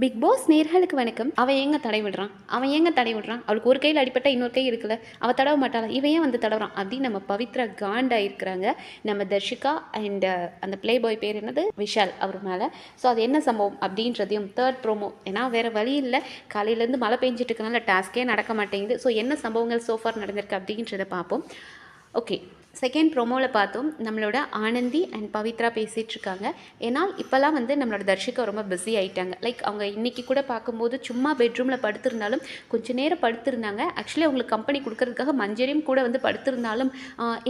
Big pass நேர்களுக்கு வணக்கம். அவன் ஏங்க தடை விடுறான்? அவன் ஏங்க தடை விடுறான்? அவளுக்கு ஒரு கையில் அடிப்பட்டா இன்னொரு கை இருக்குல்ல? அவள் தடவ மாட்டாளா? இவன் ஏன் வந்து தடவுறான்? அப்படின்னு நம்ம பவித்ரா காண்டா இருக்கிறாங்க. நம்ம தர்ஷிகா அண்ட் uh, அந்த ப்ளே பாய் பேர் என்னது? விஷால் அவர் மேலே. ஸோ அது என்ன சம்பவம் அப்படின்றதையும் தேர்ட் ப்ரோமோ ஏன்னா வேறு வழி இல்லை. காலையிலேருந்து மழை பெஞ்சிட்டு இருக்கனால டாஸ்க்கே நடக்க மாட்டேங்குது. ஸோ என்ன சம்பவங்கள் சோஃபார் நடந்திருக்கு அப்படின்றத பார்ப்போம். ஓகே செகண்ட் ப்ரோமோவில் பார்த்தோம் நம்மளோட ஆனந்தி அண்ட் பவித்ரா பேசிகிட்ருக்காங்க ஏன்னால் இப்போல்லாம் வந்து நம்மளோட தர்ஷிகா ரொம்ப பிஸி ஆகிட்டாங்க லைக் அவங்க இன்றைக்கி கூட பார்க்கும்போது சும்மா பெட்ரூமில் படுத்திருந்தாலும் கொஞ்சம் நேரம் படுத்திருந்தாங்க. ஆக்சுவலி அவங்களுக்கு கம்பெனி கொடுக்கறதுக்காக மஞ்சரியும் கூட வந்து படுத்திருந்தாலும்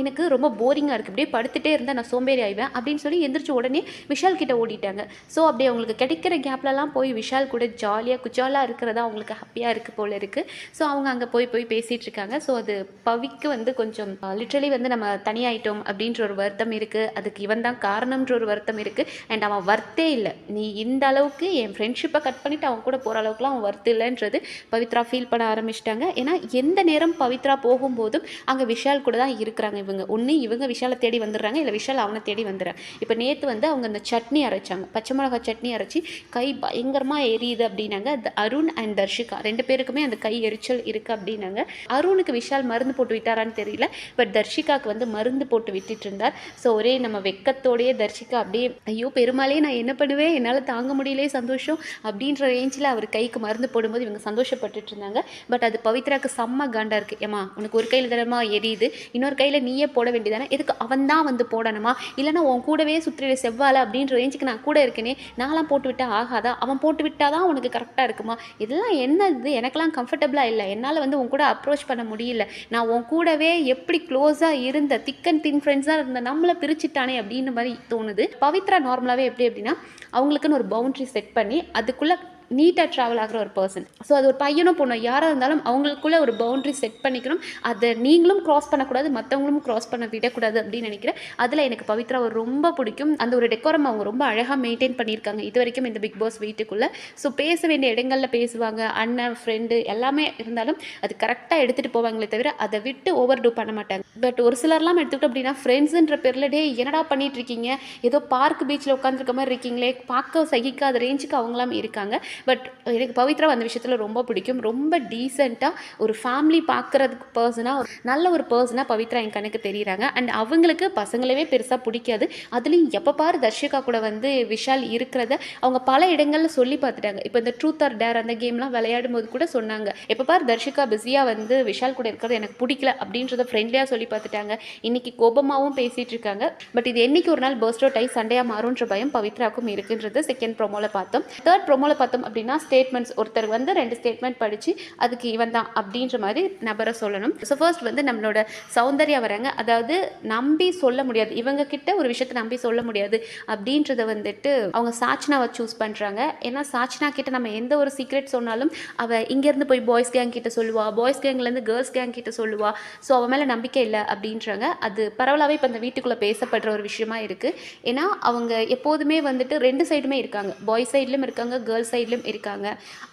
எனக்கு ரொம்ப போரிங்காக இருக்குது அப்படியே படுத்துட்டே இருந்தால் நான் சோம்பேறி ஆயிவேன் அப்படின்னு சொல்லி எந்திரிச்ச உடனே விஷால் கிட்ட ஓடிட்டாங்க. ஸோ அப்படியே அவங்களுக்கு கிடைக்கிற கேப்லலாம் போய் விஷால் கூட ஜாலியாக குஜாலாக இருக்கிறதா அவங்களுக்கு ஹாப்பியாக இருக்குது போல் இருக்குது ஸோ அவங்க அங்கே போய் போய் பேசிகிட்ருக்காங்க ஸோ அது பவிக்கு வந்து கொஞ்சம் லிட்ரலி வந்து நம்ம தனியாயிட்டோம் அப்படின்ற ஒரு வருத்தம் இருக்குது அதுக்கு இவன் தான் காரணம்ன்ற ஒரு வருத்தம் இருக்குது அண்ட் அவன் வர்த்தே இல்லை. நீ இந்த அளவுக்கு என் ஃப்ரெண்ட்ஷிப்பை கட் பண்ணிவிட்டு அவன் கூட போகிற அளவுக்குலாம் அவன் வர்த்து இல்லைன்றது பவித்ரா ஃபீல் பண்ண ஆரம்பிச்சிட்டாங்க. ஏன்னா எந்த நேரம் பவித்ரா போகும்போதும் அங்கே விஷால் கூட தான் இருக்கிறாங்க இவங்க. ஒன்று இவங்க விஷாலை தேடி வந்துடுறாங்க இல்லை விஷால் அவனை தேடி வந்துடுறாங்க. இப்போ நேற்று வந்து அவங்க அந்த சட்னி அரைச்சாங்க. பச்சை மிளகா சட்னி அரைச்சி கை பயங்கரமாக எரியுது அப்படின்னாங்க. அருண் அண்ட் தர்ஷிகா. ரெண்டு பேருக்குமே அந்த கை எரிச்சல் இருக்குது அப்படின்னாங்க. அருணுக்கு விஷால் மருந்து போட்டு விட்டாரான்னு தெரியல. பட் தர்ஷிகாவுக்கு வந்து மருந்து போட்டு விட்டுட்டு இருந்தார். ஸோ ஒரே நம்ம வெக்கத்தோடையே தர்ஷிகா அப்படியே ஐயோ பெருமாளே நான் என்ன பண்ணுவேன்? என்னால் தாங்க முடியலையே சந்தோஷம். அப்படின்ற ரேஞ்சில் அவர் கைக்கு மருந்து போடும்போது இவங்க சந்தோஷப்பட்டுட்டு இருந்தாங்க. பட் அது பவித்ராக்கு செம்ம காண்டா இருக்கு. ஏமா உனக்கு ஒரு கையில் தரமா எரியுது? இன்னொரு கையில் நீயே போட வேண்டியதானே? எதுக்கு அவன் தான் வந்து போடணுமா? இல்லைனா உன் கூடவே சுற்றிட செவ்வாழை அப்படின்ற ரேஞ்சுக்கு நான் கூட இருக்கேனே நான்லாம் போட்டு விட்டா ஆகாதா? அவன் போட்டு விட்டாதான் உனக்கு கரெக்டாக இருக்குமா? இதெல்லாம் என்ன இது? எனக்கெல்லாம் கம்ஃபர்டபுளாக இல்லை. என்னால் வந்து உன் கூட அப்ரோச் பண்ண முடியல. நான் உன் கூடவே எப்படி க்ளோஸாக இருந்த திக் அண்ட் தின் ஃப்ரெண்ட்ஸாக இருந்த நம்மளை பிரிச்சுட்டானே அப்படின்னு மாதிரி தோணுது. பவித்ரா நார்மலாகவே எப்படி அப்படின்னா அவங்களுக்குன்னு ஒரு பவுண்ட்ரி செட் பண்ணி அதுக்குள்ளே நீட்டாக ட்ராவல் ஆகிற ஒரு பர்சன் ஸோ அது ஒரு பையனும் பொண்ணும் யாராக இருந்தாலும் அவங்களுக்குள்ளே ஒரு பவுண்ட்ரி செட் பண்ணிக்கணும். அதை நீங்களும் க்ராஸ் பண்ணக்கூடாது மற்றவங்களும் க்ராஸ் பண்ண விடக்கூடாது அப்படின்னு நினைக்கிறேன். அதில் எனக்கு பவித்ரா ஒரு ரொம்ப பிடிக்கும். அந்த ஒரு டெக்கோரம் அவங்க ரொம்ப அழகாக மெயின்டைன் பண்ணியிருக்காங்க. இது வரைக்கும் இந்த பிக் பாஸ் வீட்டுக்குள்ளே. ஸோ பேச வேண்டிய இடங்களில் பேசுவாங்க. அண்ணன் ஃப்ரெண்டு எல்லாமே இருந்தாலும் அது கரெக்டாக எடுத்துகிட்டு போவாங்களே தவிர அதை விட்டு ஓவர் டூ பண்ண மாட்டாங்க. பட் ஒரு சிலர்லாம் எடுத்துக்கிட்டோம் அப்படின்னா ஃப்ரெண்ட்ஸுன்ற பேரில் டே என்னடா பண்ணிட்டு இருக்கீங்க? ஏதோ பார்க் பீச்சில் உட்காந்துருக்க மாதிரி இருக்கீங்களே? பார்க்க சகிக்காத ரேஞ்சுக்கு அவங்களாம் இருக்காங்க. பட் uh, எனக்கு பவித்ரா அந்த விஷயத்தில் ரொம்ப பிடிக்கும். ரொம்ப டீசெண்டாக ஒரு ஃபேமிலி பார்க்குறதுக்கு பர்சனாக நல்ல ஒரு பர்சனாக பவித்ரா என் கணக்கு தெரியுறாங்க. அண்ட் அவங்களுக்கு பசங்களவே பெருசாக பிடிக்காது. அதுலேயும் எப்போ பாரு தர்ஷிகா கூட வந்து விஷால் இருக்கிறத அவங்க பல இடங்களில் சொல்லி பார்த்துட்டாங்க இப்போ இந்த ட்ரூத் ஆர் டேர் அந்த கேம்லாம் விளையாடும் போது கூட சொன்னாங்க. எப்போ பாரு தர்ஷிகா பிஸியாக வந்து விஷால் கூட இருக்கிறது எனக்கு பிடிக்கல அப்படின்றத ஃப்ரெண்ட்லியாக சொல்லி பார்த்துட்டாங்க இன்னைக்கு கோபமாகவும் பேசிகிட்டு இருக்காங்க. பட் இது என்றைக்கு ஒரு நாள் பர்ஸ்டோ டை சண்டையாக மாறுன்ற பயம் பவித்ராவுக்கும் இருக்குன்றது செகண்ட் ப்ரோமோவில் பார்த்தோம். தேர்ட் ப்ரோமோவில் பார்த்தோம் அப்படின்னா ஸ்டேட்மெண்ட்ஸ் ஒருத்தர் வந்து ரெண்டு ஸ்டேட்மெண்ட் படித்து அதுக்கு இவன் தான் அப்படின்ற மாதிரி நபரை சொல்லணும். ஸோ ஃபர்ஸ்ட் வந்து நம்மளோட சௌந்தர்யா வராங்க அதாவது நம்பி சொல்ல முடியாது. இவங்க கிட்ட ஒரு விஷயத்தை நம்பி சொல்ல முடியாது அப்படின்றத வந்துட்டு அவங்க சாச்சனாவை சூஸ் பண்ணுறாங்க ஏன்னா சாச்சனா கிட்ட நம்ம எந்த ஒரு சீக்ரெட் சொன்னாலும் அவள் இங்கேருந்து போய் பாய்ஸ் கேங் கிட்ட சொல்லுவா. பாய்ஸ் கேங்லேருந்து கேர்ள்ஸ் கேங் கிட்ட சொல்லுவா. ஸோ அவன் மேலே நம்பிக்கை இல்லை அப்படின்றாங்க. அது பரவலாகவே இப்போ அந்த வீட்டுக்குள்ளே பேசப்படுற ஒரு விஷயமா இருக்குது ஏன்னா அவங்க எப்போதுமே வந்துட்டு ரெண்டு சைடுமே இருக்காங்க. பாய்ஸ் சைட்லேயும் இருக்காங்க கேர்ள்ஸ் சைட்லேயும் இருக்காங்க.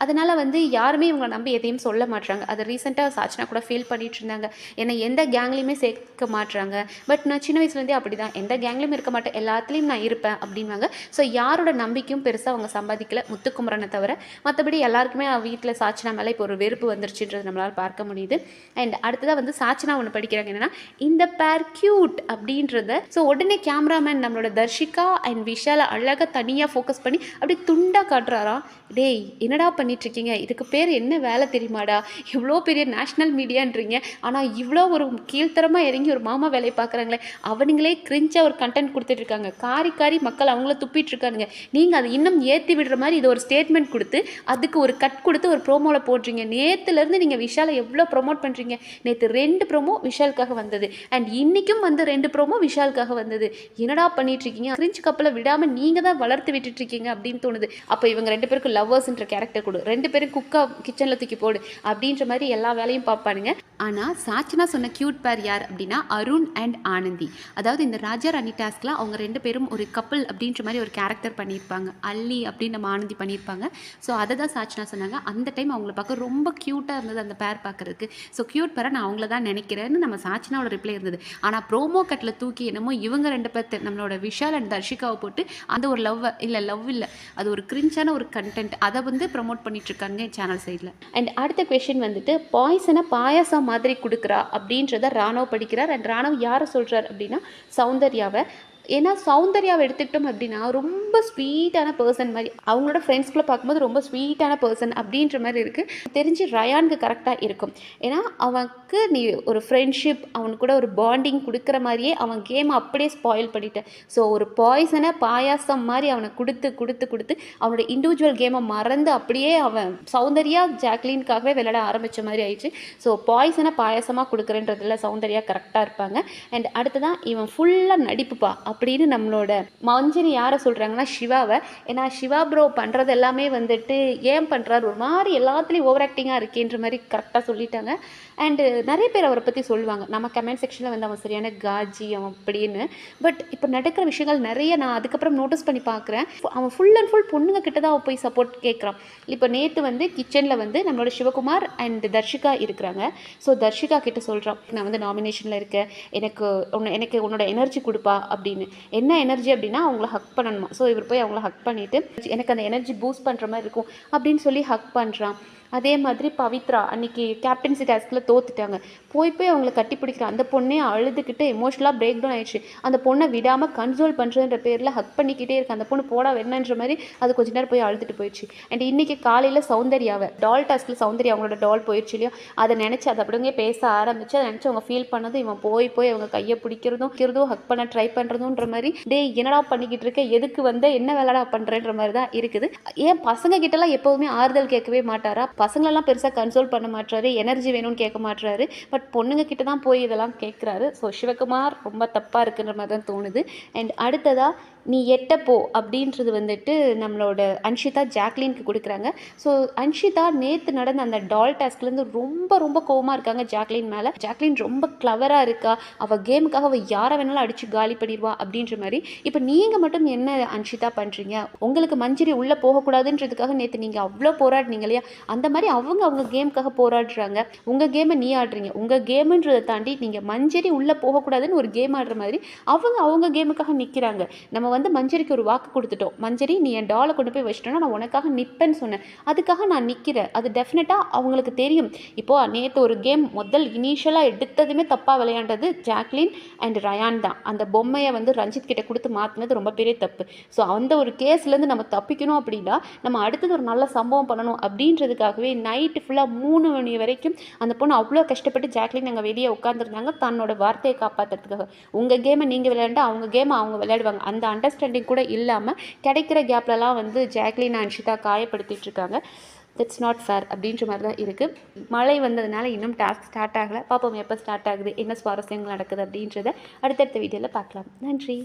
அதனால் வந்து யாருமே இவங்களை நம்பி எதையும் சொல்ல மாட்றாங்க. அதை ரீசெண்டாக சாச்சனா கூட ஃபீல் பண்ணிட்டு இருந்தாங்க என்னை எந்த கேங்லேயுமே சேர்க்க மாட்றாங்க. பட் நான் சின்ன வயசுலேருந்தே அப்படி தான் எந்த கேங்லேயும் இருக்க மாட்டேன். எல்லாத்துலேயும் நான் இருப்பேன் அப்படின்வாங்க ஸோ யாரோட நம்பிக்கையும் பெருசாக அவங்க சம்பாதிக்கல. முத்துக்குமரனை தவிர மற்றபடி எல்லாருக்குமே வீட்டில் சாச்சனா மேலே இப்போ ஒரு வெறுப்பு வந்துருச்சுன்றது நம்மளால் பார்க்க முடியுது. அண்ட் அடுத்ததாக வந்து சாச்சனா ஒன்று படிக்கிறாங்க. என்னன்னா இந்த பேர் கியூட் அப்படின்றத ஸோ உடனே கேமராமேன் நம்மளோட தர்ஷிகா அண்ட் விஷாலை அழகாக தனியாக ஃபோக்கஸ் பண்ணி அப்படி துண்டாக காட்டுறாராம். டேய் என்னடா பண்ணிகிட்ருக்கீங்க இதுக்கு பேர் என்ன வேலை தெரியுமாடா? இவ்வளோ பெரிய நேஷ்னல் மீடியான்றீங்க. ஆனால் இவ்வளோ ஒரு கீழ்த்தரமாக இறங்கி ஒரு மாமா வேலையை பார்க்குறாங்களே அவனுங்களே கிரிஞ்சாக ஒரு கண்டென்ட் கொடுத்துட்ருக்காங்க காரி காரி மக்கள் அவங்கள துப்பிட்டுருக்கானுங்க. நீங்கள் அதை இன்னும் ஏற்றி விடுற மாதிரி இது ஒரு ஸ்டேட்மெண்ட் கொடுத்து அதுக்கு ஒரு கட் கொடுத்து ஒரு ப்ரோமோவில் போடுறீங்க. நேற்றுலேருந்து நீங்கள் விஷாலை எவ்வளோ ப்ரொமோட் பண்ணுறீங்க நேற்று ரெண்டு ப்ரோமோ விஷாலுக்காக வந்தது. அண்ட் இன்றைக்கும் வந்து ரெண்டு ப்ரோமோ விஷாலுக்காக வந்தது. என்னடா பண்ணிட்டு இருக்கீங்க கிரிஞ்ச் கப்பலை விடாமல் நீங்கள் தான் வளர்த்து விட்டுட்டு இருக்கீங்க அப்படின்னு தோணுது. அப்போ இவங்க ரெண்டு பேருக்கும் லவ்வர்ஸ்ன்ற கேரக்டர் கொடு. ரெண்டு பேரும் குக்கா கிச்சனில் தூக்கி போடு. அப்படின்ற மாதிரி எல்லா வேலையும் பார்ப்பானுங்க ஆனால் சாச்சனா சொன்ன க்யூட் பேர் யார் அப்படின்னா அருண் அண்ட் ஆனந்தி. அதாவது இந்த ராஜா ராணி டாஸ்கில் அவங்க ரெண்டு பேரும் ஒரு கப்பல் அப்படின்ற மாதிரி ஒரு கேரக்டர் பண்ணியிருப்பாங்க. அல்லி அப்படின்னு நம்ம ஆனந்தி பண்ணியிருப்பாங்க. ஸோ அதை தான் சாச்சனா சொன்னாங்க. அந்த டைம் அவங்கள பார்க்க ரொம்ப க்யூட்டாக இருந்தது அந்த பேர் பார்க்குறதுக்கு. ஸோ க்யூட் பேரை நான் அவங்கள தான் நினைக்கிறேன்னு நம்ம சாச்சனாவோட ரிப்ளை இருந்தது. ஆனால் ப்ரோமோ கட்டில் தூக்கி என்னமோ இவங்க ரெண்டு பேர்த்து நம்மளோட விஷால் அண்ட் தர்ஷிகாவை போட்டு அந்த ஒரு லவ் இல்லை லவ் இல்லை அது ஒரு கிரிஞ்சான ஒரு கண்டென்ட் அதை வந்து ப்ரமோட் பண்ணிட்டு இருக்காங்க சேனல் சைடில் அண்ட் அடுத்த கொஷின் வந்துட்டு பாய்சனை பாயாசம் மாதிரி கொடுக்குறா அப்படின்றத ராணவ் படிக்கிறார். அண்ட் ராணவ் யாரை சொல்கிறார் அப்படின்னா சௌந்தர்யாவை. ஏன்னா சௌந்தர்யாவை எடுத்துக்கிட்டோம் அப்படின்னா ரொம்ப ஸ்வீட்டான பர்சன் மாதிரி அவங்களோட ஃப்ரெண்ட்ஸ்குள்ளே பார்க்கும்போது ரொம்ப ஸ்வீட்டான பர்சன் அப்படின்ற மாதிரி இருக்குது தெரிஞ்சு ரயானுக்கு கரெக்டாக இருக்கும். ஏன்னா அவனுக்கு நீ ஒரு ஃப்ரெண்ட்ஷிப் அவனுக்கு கூட ஒரு பாண்டிங் கொடுக்குற மாதிரியே அவன் கேமை அப்படியே ஸ்பாயில் பண்ணிட்டேன். ஸோ ஒரு பாய்சனை பாயாசம் மாதிரி அவனை கொடுத்து கொடுத்து கொடுத்து அவனோட இண்டிவிஜுவல் கேமை மறந்து அப்படியே அவன் சௌந்தர்யா ஜாக்லின்காகவே விளையாட ஆரம்பித்த மாதிரி ஆயிடுச்சு. ஸோ பாய்சனை பாயாசமாக கொடுக்குறேன்றதுல சௌந்தர்யா கரெக்டாக இருப்பாங்க. அண்ட் அடுத்ததான் இவன் ஃபுல்லாக நடிப்புப்பா. அப்படின்னு நம்மளோட மஞ்சரி யாரை சொல்கிறாங்கன்னா சிவாவை. ஏன்னா சிவா ப்ரோ பண்ணுறது எல்லாமே வந்துட்டு ஏன் பண்ணுறாரு ஒரு மாதிரி எல்லாத்துலேயும் ஓவர் ஆக்டிங்காக இருக்கேன்ற மாதிரி கரெக்டாக சொல்லிட்டாங்க. அண்டு நிறைய பேர் அவரை பற்றி சொல்லுவாங்க. நம்ம கமெண்ட் செக்ஷனில் வந்து அவன் சரியான காஜி அவன் அப்படின்னு பட் இப்போ நடக்கிற விஷயங்கள் நிறைய நான் அதுக்கப்புறம் நோட்டீஸ் பண்ணி பார்க்குறேன். அவன் ஃபுல் அண்ட் ஃபுல் பொண்ணுங்க கிட்ட தான் அவன் போய் சப்போர்ட் கேட்குறான். இப்போ நேற்று வந்து கிச்சனில் வந்து நம்மளோட சிவகுமார் அண்ட் தர்ஷிகா இருக்கிறாங்க. ஸோ தர்ஷிகா கிட்ட சொல்கிறான் நான் வந்து நாமினேஷனில் இருக்கேன். எனக்கு உன்னை எனக்கு உன்னோட எனர்ஜி கொடுப்பா அப்படின்னு. என்ன எனர்ஜி அப்படின்னா அவங்கள ஹக் பண்ணணுமா? ஸோ இவர் போய் அவங்கள ஹக் பண்ணிவிட்டு எனக்கு அந்த எனர்ஜி பூஸ்ட் பண்ணுற மாதிரி இருக்கும் அப்படின்னு சொல்லி ஹக் பண்ணுறான் அதே மாதிரி பவித்ரா அன்னைக்கு கேப்டன்சி டாஸ்கில் தோத்துட்டாங்க. போய் போய் அவங்கள கட்டி பிடிக்கிற அந்த பொண்ணே அழுதுகிட்டு எமோஷனலாக பிரேக் டவுன் ஆயிடுச்சு. அந்த பொண்ணை விடாமல் கன்சோல் பண்ணுறதுன்ற பேரில் ஹக் பண்ணிக்கிட்டே இருக்கு அந்த பொண்ணு போடா வேணான்ற மாதிரி அது கொஞ்ச நேரம் போய் அழுதுட்டு போயிடுச்சு. அண்ட் இன்றைக்கி காலையில் சௌந்தர்யாவை டால் டாஸ்கில் சௌந்தர்யா அவங்களோட டால் போயிடுச்சு இல்லையா? அதை நினச்சி அதை அப்படிங்க பேச ஆரம்பிச்சு அதை நினச்சி அவங்க ஃபீல் பண்ணது இவன் போய் போய் அவங்க கையை பிடிக்கிறதும் கிருதும் ஹக் பண்ண ட்ரை பண்ணுறதுன்ற மாதிரி டே என்னடா பண்ணிக்கிட்டு இருக்க? எதுக்கு வந்த? என்ன வேலைடா பண்ணுறேன்ற மாதிரி தான் இருக்குது. ஏன் பசங்க கிட்டலாம் எப்போதுமே ஆறுதல் கேட்கவே மாட்டாரா? பசங்களெல்லாம் பெருசாக கன்சோல் பண்ண மாட்டாரு எனர்ஜி வேணும்னு கேட்க மாட்டாரு பட் பொண்ணுங்க கிட்ட தான் போய் இதெல்லாம் கேட்குறாரு. ஸோ சிவகுமார் ரொம்ப தப்பாக இருக்குன்ற மாதிரி தான் தோணுது. அண்ட் அடுத்ததாக நீ எட்டப்போ அப்படின்றது வந்துட்டு நம்மளோட அன்ஷிதா ஜாக்லினுக்கு கொடுக்குறாங்க. ஸோ அன்ஷிதா நேற்று நடந்த அந்த டால் டாஸ்க்லேருந்து ரொம்ப ரொம்ப கோவமாக இருக்காங்க ஜாக்லின் மேலே. ஜாக்லின் ரொம்ப கிளவராக இருக்கா? அவள் கேமுக்காக அவள் யாரை வேணாலும் அடித்து காலி பண்ணிடுவா அப்படின்ற மாதிரி. இப்போ நீங்கள் மட்டும் என்ன அன்ஷிதா பண்ணுறீங்க உங்களுக்கு மஞ்சரி உள்ளே போகக்கூடாதுன்றதுக்காக நேற்று நீங்கள் அவ்வளோ போராடினீங்க இல்லையா? அந்த மாதிரி அவங்க அவங்க கேமுக்காக போராடுறாங்க. உங்கள் கேமை நீ ஆடுறீங்க. உங்கள் கேமுன்றதை தாண்டி நீங்கள் மஞ்சரி உள்ளே போகக்கூடாதுன்னு ஒரு கேம் ஆடுற மாதிரி அவங்க அவங்க கேமுக்காக நிற்கிறாங்க நம்ம வந்து வந்து மஞ்சரிக்கு ஒரு வாக்கு கொடுத்துட்டோம். மஞ்சரி நீ என் டாலை கொண்டு போய் வச்சிட்டோன்னா நான் உனக்காக நிற்பேன்னு சொன்னேன். அதுக்காக நான் நிற்கிறேன் அது டெஃபினட்டாக அவங்களுக்கு தெரியும். இப்போது நேற்று ஒரு கேம் முதல் இனிஷியலாக எடுத்ததுமே தப்பாக விளையாண்டது ஜாக்லின் அண்ட் ரயான் தான். அந்த பொம்மையை வந்து ரஞ்சித் கிட்ட கொடுத்து மாற்றினது ரொம்ப பெரிய தப்பு. ஸோ அந்த ஒரு கேஸ்லேருந்து நம்ம தப்பிக்கணும் அப்படின்னா நம்ம அடுத்தது ஒரு நல்ல சம்பவம் பண்ணணும் அப்படின்றதுக்காகவே நைட்டு ஃபுல்லாக மூணு மணி வரைக்கும் அந்த பொண்ணு அவ்வளோ கஷ்டப்பட்டு ஜாக்லின் அங்கே வெளியே உட்காந்துருந்தாங்க தன்னோட வார்த்தையை காப்பாற்றுறதுக்காக உங்கள் கேமை நீங்கள் விளையாண்டா அவங்க கேமை அவங்க விளையாடுவாங்க. அந்த அண்டர்ஸ்டாண்டிங் கூட இல்லாமல் கிடைக்கிற கேப்லலாம் வந்து ஜாக்லின் அன்ஷிதா காயப்படுத்திட்டு இருக்காங்க தட்ஸ் நாட் ஃபேர் அப்படின்ற மாதிரி தான் இருக்குது மழை வந்ததுனால இன்னும் டாஸ்க் ஸ்டார்ட் ஆகலை. பார்ப்போம் எப்போ ஸ்டார்ட் ஆகுது என்ன சுவாரஸ்யங்கள் நடக்குது அப்படின்றத அடுத்தடுத்த வீடியோவில் பார்க்கலாம். நன்றி.